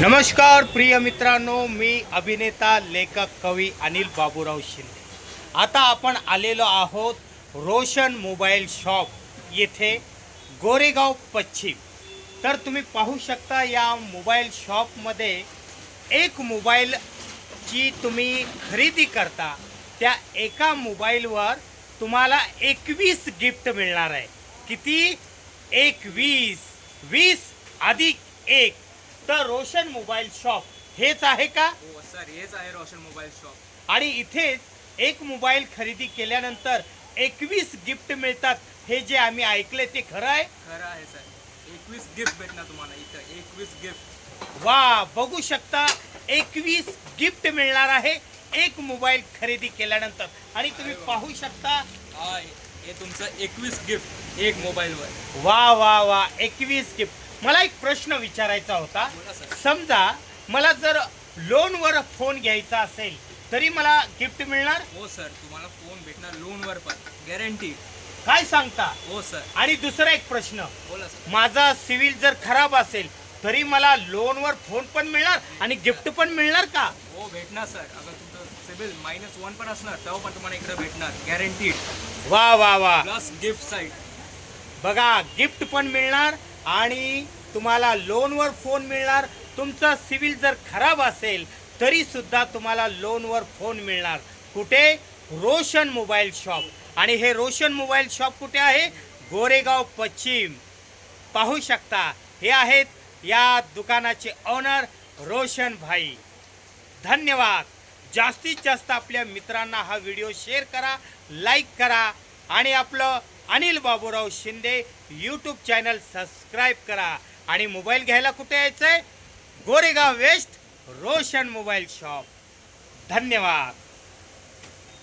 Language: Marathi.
नमस्कार प्रिय मित्रांनो मी अभिनेता लेखक कवी अनिल बाबूराव शिंदे. आता आपण आलेलो आहोत रोशन मोबाईल शॉप येथे गोरेगाव पश्चिम. तर तुम्ही पाहू शकता या मोबाईल शॉपमध्ये एक मोबाईलची तुम्ही खरेदी करता त्या एका मोबाईलवर तुम्हाला एकवीस गिफ्ट मिळणार आहे. किती? एकवीस वीस अधिक एक. तर रोशन मोबाईल शॉप हेच आहे का? हो सर हेच आहे रोशन मोबाईल शॉप. आणि इथेच एक मोबाईल खरेदी केल्यानंतर एकवीस गिफ्ट मिळतात. हे जे आम्ही ऐकले ते खरं आहे? खरं आहे सर. एकवीस गिफ्ट भेटणार तुम्हाला इथं. एकवीस गिफ्ट. वा बघू शकता. एकवीस गिफ्ट मिळणार आहे एक मोबाईल खरेदी केल्यानंतर. आणि तुम्ही पाहू शकता. हा हे तुमचं एकवीस गिफ्ट एक मोबाईलवर. वा वा वा. एकवीस गिफ्ट. मला एक प्रश्न विचारायचा होता. समजा मला जर लोनवर फोन घ्यायचा असेल तरी मला गिफ्ट मिळणार? हो सर तुम्हाला फोन भेटणार लोनवर पण. गॅरंटी काय सांगता? हो सर आणि दुसरा एक प्रश्न. बोला सर माझा सिव्हिल जर खराब असेल तरी मला लोनवर फोन पण मिळणार आणि गिफ्ट पण मिळणार का? हो भेटणार सर अगर तुमचं सिबिल मायनस वन पण असणार तेव्हा पण तुम्हाला इकडे भेटणार. गॅरंटीड वा वा वा. प्लस गिफ्ट साईट बघा गिफ्ट पण मिळणार आणि तुम्हाला लोनवर फोन मिळणार. तुमचा सिव्हिल जर खराब असेल तरी सुद्धा तुम्हाला लोनवर फोन मिळणार. कुठे? Roshan mobile shop. आणि हे रोशन मोबाईल शॉप कुठे आहे? गोरेगाव पश्चिम. पाहू शकता. हे आहेत या दुकानाचे ओनर रोशन भाई. धन्यवाद. जास्तीत जास्त आपल्या मित्रांना हा व्हिडिओ शेअर करा लाईक करा आणि आपलं Anil Baburao Shinde YouTube channel subscribe करा. आणि मोबाईल घ्यायला कुठे यायचं आहे Goregaon west Roshan mobile shop. धन्यवाद.